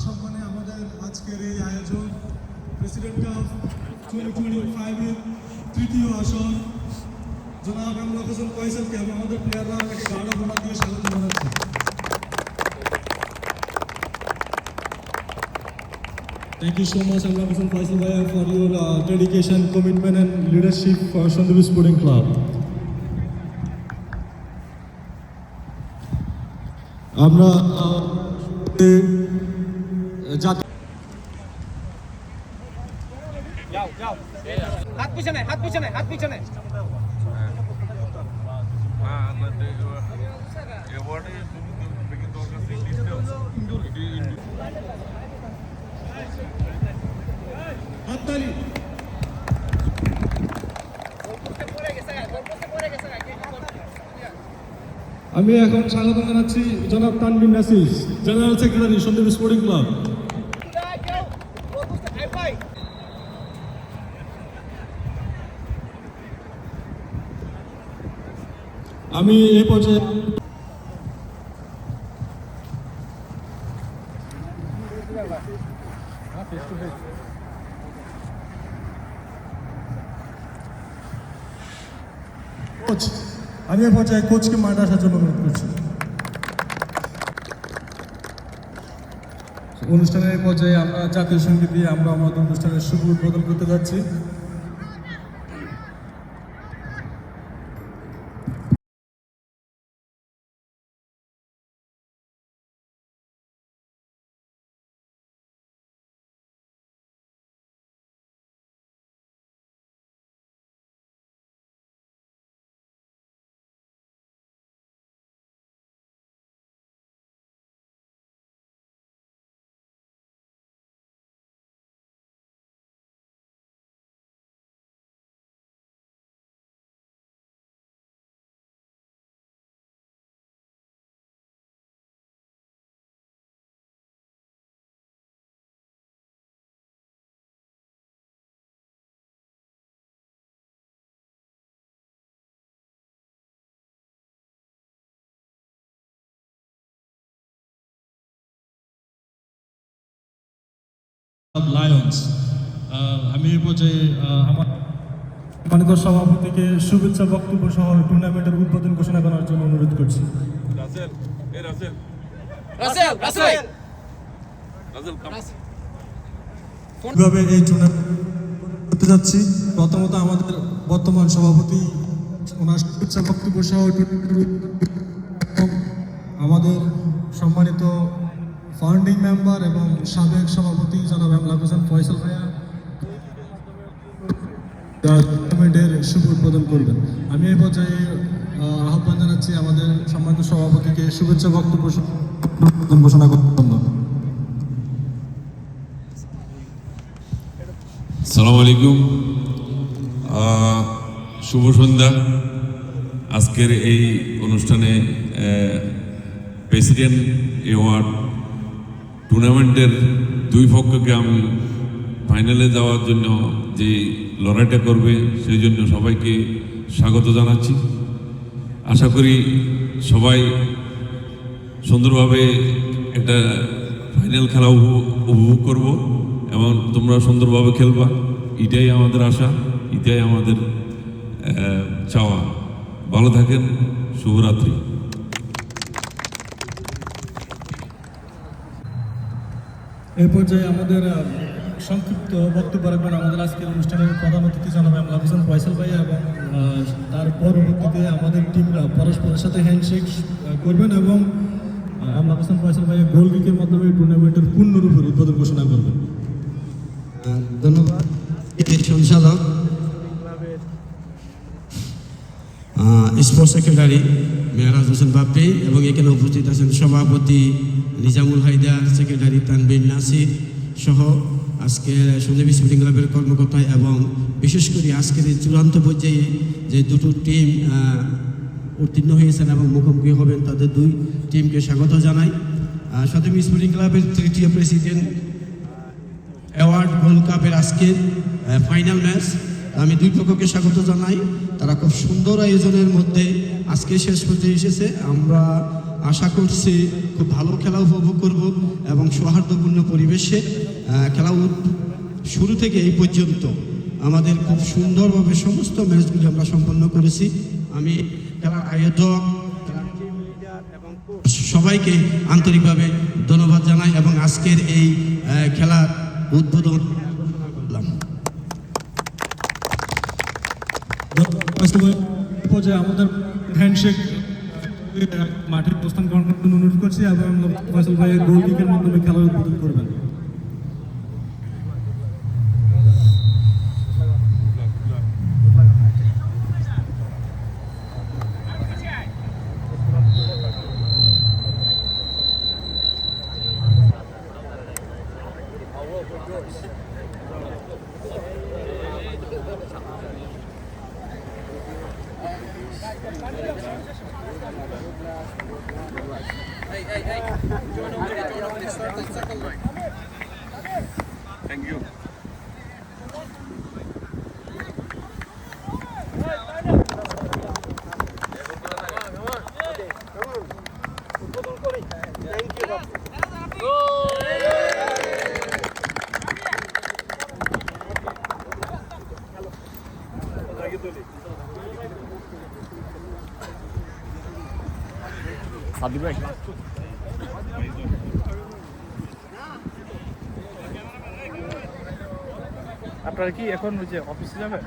সম্মানে আমাদের আজকের এই আয়োজন প্রেসিডেন্ট কাপ টোয়েন্টি টোয়েন্টি ফাইভের তৃতীয় আসন জনাব আমলাক হোসেন ফয়সালকে আমাদের প্লেয়াররা আমাকে গার্ড অফ দিয়ে স্বাগত জানাচ্ছি Thank you so much, Amla Hussain Faisal Bhaiya, for your uh, dedication, commitment, and leadership for Shandeep Sporting Club. আমরা জাতীয় হাত পিছনে হাত পিছনে হাত পিছনে হাততালি। পড়ে গেছে পড়ে আমি এখন স্বাগত জানাচ্ছি জনাব Tanbin Nasis general secretary Sandwip sporting club ভাই আমি এই পর্যায়ে কোচ, আমি এই পর্যায়ে কোচকে মাঠে আসার জন্য অনুরোধ করছি। অনুষ্ঠানের পর্যায়ে আমরা জাতীয় সংগীত দিয়ে আমরা আমাদের অনুষ্ঠানের শুভ উদ্বোধন করতে যাচ্ছি। লায়ন্স আমি পর্যায়ে আমার সম্মানিত সভাপতিকে শুভেচ্ছা বক্তব্য সহ টুর্নামেন্টের উদ্বোধন ঘোষণা করার জন্য অনুরোধ করছি। রাসেল এ রাসেল। রাসেল রাসেল রাসেল কীভাবে এই টুর্নামেন্ট করতে যাচ্ছি? প্রথমত আমাদের বর্তমান সভাপতি ওনার শুভেচ্ছা বক্তব্য সহ আমাদের সম্মানিত ফাউন্ডিং মেম্বার এবং সাবেক সভাপতি জনাব আমলাক হোসেন ফয়সাল ভাইয়া টুর্নামেন্টের শুভ উদ্বোধন করবেন। আমি এই পর্যায়ে আহ্বান জানাচ্ছি আমাদের সম্মানিত সভাপতিকে শুভেচ্ছা বক্তব্য ঘোষণা করতে সালাম আলাইকুম। শুভ সন্ধ্যা। আজকের এই অনুষ্ঠানে প্রেসিডেন্ট অ্যাওয়ার্ড টুর্নামেন্টের দুই পক্ষকে আমি ফাইনালে যাওয়ার জন্য যে লড়াইটা করবে সেই জন্য সবাইকে স্বাগত জানাচ্ছি। আশা করি সবাই সুন্দরভাবে একটা ফাইনাল খেলা উপভোগ- করব এবং তোমরা সুন্দরভাবে খেলবা। এটাই আমাদের আশা, এটাই আমাদের চাওয়া। ভালো থাকেন, শুভরাত্রি। এই পর্যায়ে আমাদের সংক্ষিপ্ত বক্তব্য রাখবেন আমাদের আজকের অনুষ্ঠানের প্রধান অতিথি জানাবে আমলা হোসেন ফয়সাল ভাই এবং তার পরবর্তীতে আমাদের টিমরা পরস্পরের সাথে হ্যান্ডশেক করবেন এবং আমলা হোসেন ফয়সাল ভাই গোল কিকের মাধ্যমে টুর্নামেন্টের পূর্ণরূপে উদ্বোধন ঘোষণা করবেন। ধন্যবাদ। সঞ্চালক। স্পোর্টস সেক্রেটারি মেহরাজ হোসেন বাপ্পি এবং এখানে উপস্থিত আছেন সভাপতি নিজামুল হায়দার, সেক্রেটারি তানবির নাসির সহ আজকে সঞ্জীব স্পোর্টিং ক্লাবের কর্মকর্তা এবং বিশেষ করে আজকের এই চূড়ান্ত পর্যায়ে যে দুটো টিম উত্তীর্ণ হয়েছেন এবং মুখোমুখি হবেন তাদের দুই টিমকে স্বাগত জানাই। সঞ্জীব স্পোর্টিং ক্লাবের তৃতীয় প্রেসিডেন্ট অ্যাওয়ার্ড গোল্ড কাপের আজকের ফাইনাল ম্যাচ। আমি দুই পক্ষকে স্বাগত জানাই। তারা খুব সুন্দর আয়োজনের মধ্যে আজকে শেষ পর্যায়ে এসেছে। আমরা আশা করছি খুব ভালো খেলা উপভোগ করব এবং সৌহার্দ্যপূর্ণ পরিবেশে খেলা শুরু থেকে এই পর্যন্ত আমাদের খুব সুন্দরভাবে সমস্ত ম্যাচগুলি আমরা সম্পন্ন করেছি। আমি খেলার আয়োজক সবাইকে আন্তরিকভাবে ধন্যবাদ জানাই এবং আজকের এই খেলার উদ্বোধন পর্যায়ে আমাদের হ্যান্ডশেক মাঠে প্রস্থান গ্রহণ জন্য অনুরোধ করছি, এবং ফয়সল ভাইয়ের গোল কিকের মাধ্যমে খেলার উদ্বোধন করবেন। Hey, hey, hey. Join over there, join over there. Start the second line. Thank you. Thank you. Go! আপনারা কি এখন ওই যে অফিসে যাবেন?